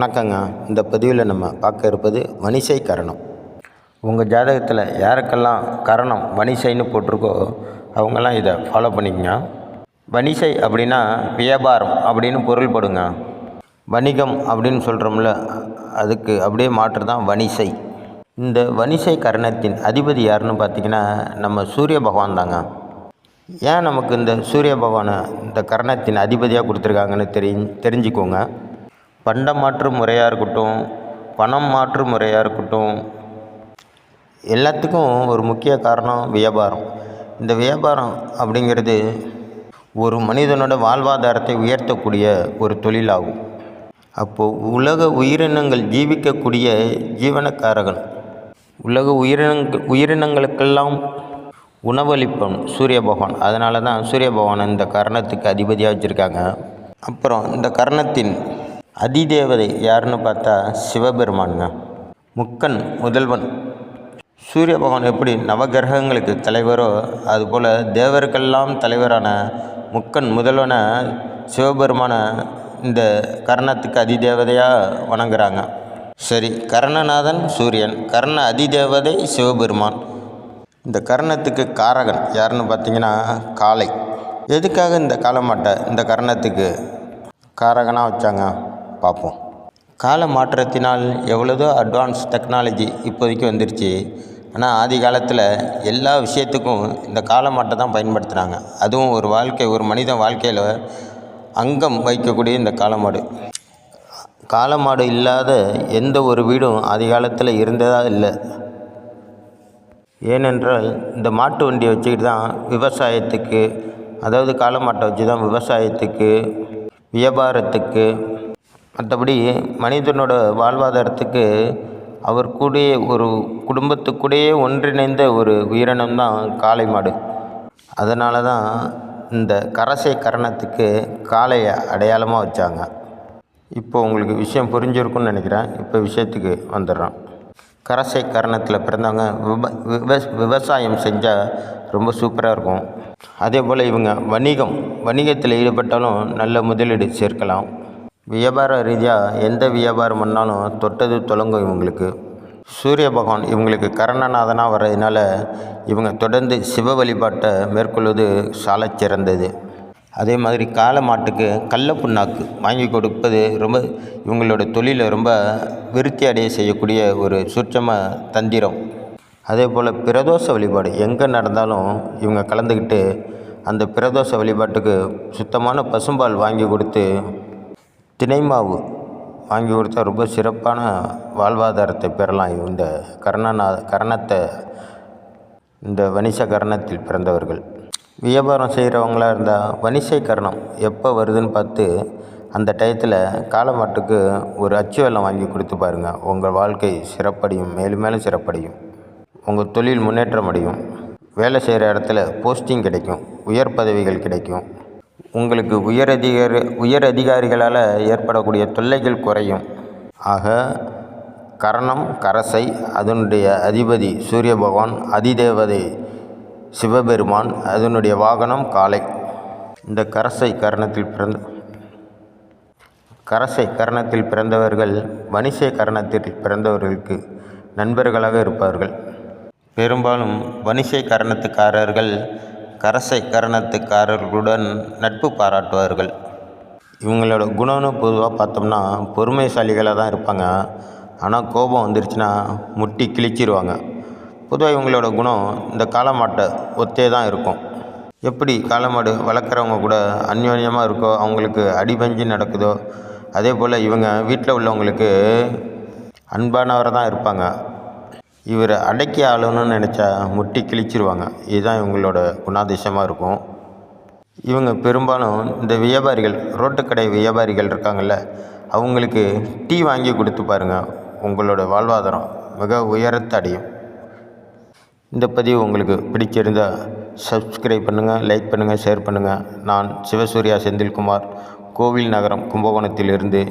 வணக்கங்க. இந்த பதிவில் நம்ம பார்க்க இருப்பது வணிசை கரணம். உங்கள் ஜாதகத்தில் யாருக்கெல்லாம் கரணம் வணிசைன்னு போட்டிருக்கோ அவங்கெல்லாம் இதை ஃபாலோ பண்ணிக்கங்க. வணிசை அப்படின்னா வியாபாரம் அப்படின்னு பொருள்படுங்க வணிகம் அப்படின்னு சொல்கிறோம்ல அதுக்கு அப்படியே மாற்று தான் வணிசை. இந்த வணிசை கரணத்தின் அதிபதி யாருன்னு பார்த்தீங்கன்னா நம்ம சூரிய பகவான் தாங்க. ஏன் நமக்கு இந்த சூரிய பகவானை இந்த கரணத்தின் அதிபதியாக கொடுத்துருக்காங்கன்னு தெரி தெரிஞ்சுக்கோங்க. பண்டம் மாற்று முறையாக இருக்கட்டும் பணம் மாற்று முறையாக இருக்கட்டும் எல்லாத்துக்கும் ஒரு முக்கிய காரணம் வியாபாரம். இந்த வியாபாரம் அப்படிங்கிறது ஒரு மனிதனோட வாழ்வாதாரத்தை உயர்த்தக்கூடிய ஒரு தொழிலாகும். அப்போது உலக உயிரினங்கள் ஜீவிக்கக்கூடிய ஜீவனக்காரகன் உலக உயிரினங்கள் உயிரினங்களுக்கெல்லாம் உணவளிப்பவன் சூரிய பகவான். அதனால தான் சூரிய பகவான் இந்த கரணத்துக்கு அதிபதியாக வச்சுருக்காங்க. அப்புறம் இந்த கரணத்தின் அதிதேவதை யாருன்னு பார்த்தா சிவபெருமானுங்க முக்கன் முதல்வன். சூரிய பகவான் எப்படி நவகிரகங்களுக்கு தலைவரோ அதுபோல் தேவருக்கெல்லாம் தலைவரான முக்கன் முதல்வனை சிவபெருமான இந்த கர்ணத்துக்கு அதிதேவதையாக வணங்குறாங்க. சரி கர்ணநாதன் சூரியன் கர்ண அதிதேவதை சிவபெருமான். இந்த கர்ணத்துக்கு காரகன் யாருன்னு பார்த்தீங்கன்னா காளை. எதுக்காக இந்த காலமாட்டை இந்த கர்ணத்துக்கு காரகனாக வச்சாங்க? பார்ப்போம். கால மாற்றத்தினால் எவ்வளோதோ அட்வான்ஸ் டெக்னாலஜி இப்போதைக்கு வந்துருச்சு. ஆனால் ஆதி காலத்தில் எல்லா விஷயத்துக்கும் இந்த கால மாட்டை தான் பயன்படுத்துகிறாங்க அதுவும் ஒரு வாழ்க்கை ஒரு மனிதன் வாழ்க்கையில் அங்கம் வைக்கக்கூடிய இந்த காலமாடு காலமாடு இல்லாத எந்த ஒரு வீடும் ஆதி காலத்தில் இருந்ததா இல்லை. ஏனென்றால் இந்த மாட்டு வண்டியை வச்சுக்கிட்டு தான் விவசாயத்துக்கு அதாவது காலமாட்டை வச்சு தான் விவசாயத்துக்கு வியாபாரத்துக்கு மற்றபடி மனிதனோட வாழ்வாதாரத்துக்கு அவர் கூடயே ஒரு குடும்பத்துக்கூடயே ஒன்றிணைந்த ஒரு உயிரினம் தான் காளை மாடு அதனால தான் இந்த கரசை கரணத்துக்கு காளையை அடையாளமாக வச்சாங்க. இப்போ உங்களுக்கு விஷயம் புரிஞ்சிருக்கும்னு நினைக்கிறேன். இப்போ விஷயத்துக்கு வந்துடுறோம். கரசை கரணத்தில் பிறந்தவங்க விவ விவ விவசாயம் செஞ்சால் ரொம்ப சூப்பராக இருக்கும். அதே போல் இவங்க வணிகம் வணிகத்தில் ஈடுபட்டாலும் நல்ல முதலீடு சேர்க்கலாம். வியாபார ரீதியாக எந்த வியாபாரம் பண்ணாலும் தொட்டது தொடங்கும் இவங்களுக்கு. சூரிய பகவான் இவங்களுக்கு கரணநாதனாக வர்றதுனால இவங்க தொடர்ந்து சிவ வழிபாட்டை மேற்கொள்வது சால சிறந்தது. அதே மாதிரி காளை மாட்டுக்கு கடல புண்ணாக்கு வாங்கி கொடுப்பது ரொம்ப இவங்களோட தொழிலை ரொம்ப விருத்தி அடைய செய்யக்கூடிய ஒரு சுற்றம தந்திரம். அதே போல் பிரதோஷ வழிபாடு எங்கே நடந்தாலும் இவங்க கலந்துக்கிட்டு அந்த பிரதோஷ வழிபாட்டுக்கு சுத்தமான பசும்பால் வாங்கி கொடுத்து தினைமாவு. வாங்கி கொடுத்தா ரொம்ப சிறப்பான வாழ்வாதாரத்தை பெறலாம் இந்த கர்ணனா கரணத்தை இந்த வணிச கரணத்தில் பிறந்தவர்கள். வியாபாரம் செய்கிறவங்களாக இருந்தால் வணிசை கரணம் எப்போ வருதுன்னு பார்த்து அந்த டயத்தில் காலமாட்டுக்கு ஒரு அச்சு வெள்ளம் வாங்கி கொடுத்து பாருங்கள் உங்கள் வாழ்க்கை சிறப்படையும் மேலும் மேலும் சிறப்படையும். உங்கள் தொழில் முன்னேற்றம் அடையும். வேலை செய்கிற இடத்துல போஸ்டிங் கிடைக்கும் உயர் பதவிகள் கிடைக்கும். உங்களுக்கு உயர் அதிகாரி உயர் அதிகாரிகளால் ஏற்படக்கூடிய தொல்லைகள் குறையும். ஆக கரணம் கரசை அதனுடைய அதிபதி சூரிய பகவான் அதிதேவதை சிவபெருமான் அதனுடைய வாகனம் காலை இந்த கரசை கரணத்தில் பிறந்த கரசை கரணத்தில் பிறந்தவர்கள் வணிசை கரணத்தில் பிறந்தவர்களுக்கு நண்பர்களாக இருப்பார்கள். பெரும்பாலும் வணிசை கரணத்துக்காரர்கள் கரசை கரணத்துக்காரர்களுடன் நட்பு பாராட்டுவார்கள். இவங்களோட குணம்னு பொதுவாக பார்த்தோம்னா பொறுமைசாலிகளாக தான் இருப்பாங்க. ஆனால் கோபம் வந்துருச்சுன்னா முட்டி கிழிச்சிருவாங்க. பொதுவாக இவங்களோட குணம் இந்த காலமாட்டை ஒத்தே தான் இருக்கும். எப்படி காலமாடு வளர்க்குறவங்க கூட அந்யோன்யமாக இருக்கோ அவங்களுக்கு அடிபஞ்சு நடக்குதோ அதே போல் இவங்க வீட்டில் உள்ளவங்களுக்கு அன்பானவராக தான் இருப்பாங்க. இவரை அடக்கி ஆளணும்னு நினச்சா முட்டி கிழிச்சிருவாங்க. இதுதான் இவங்களோட குணாதிசயமாக இருக்கும். இவங்க பெரும்பாலும் இந்த வியாபாரிகள் ரோட்டுக்கடை வியாபாரிகள் இருக்காங்கள்ல அவங்களுக்கு டீ வாங்கி கொடுத்து பாருங்கள் உங்களோட வாழ்வாதாரம் மிக உயரத்தை அடையும். இந்த பதிவு உங்களுக்கு பிடிச்சிருந்தால் சப்ஸ்கிரைப் பண்ணுங்கள் லைக் பண்ணுங்கள் ஷேர் பண்ணுங்கள் நான் சிவசூர்யா செந்தில்குமார் கோவில் நகரம் கும்பகோணத்திலிருந்து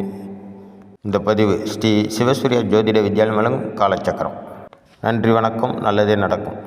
இந்த பதிவு ஸ்ரீ சிவசூர்யா ஜோதிட வித்யாலயம் காலச்சக்கரம். நன்றி வணக்கம். நல்லதே நடக்கும்.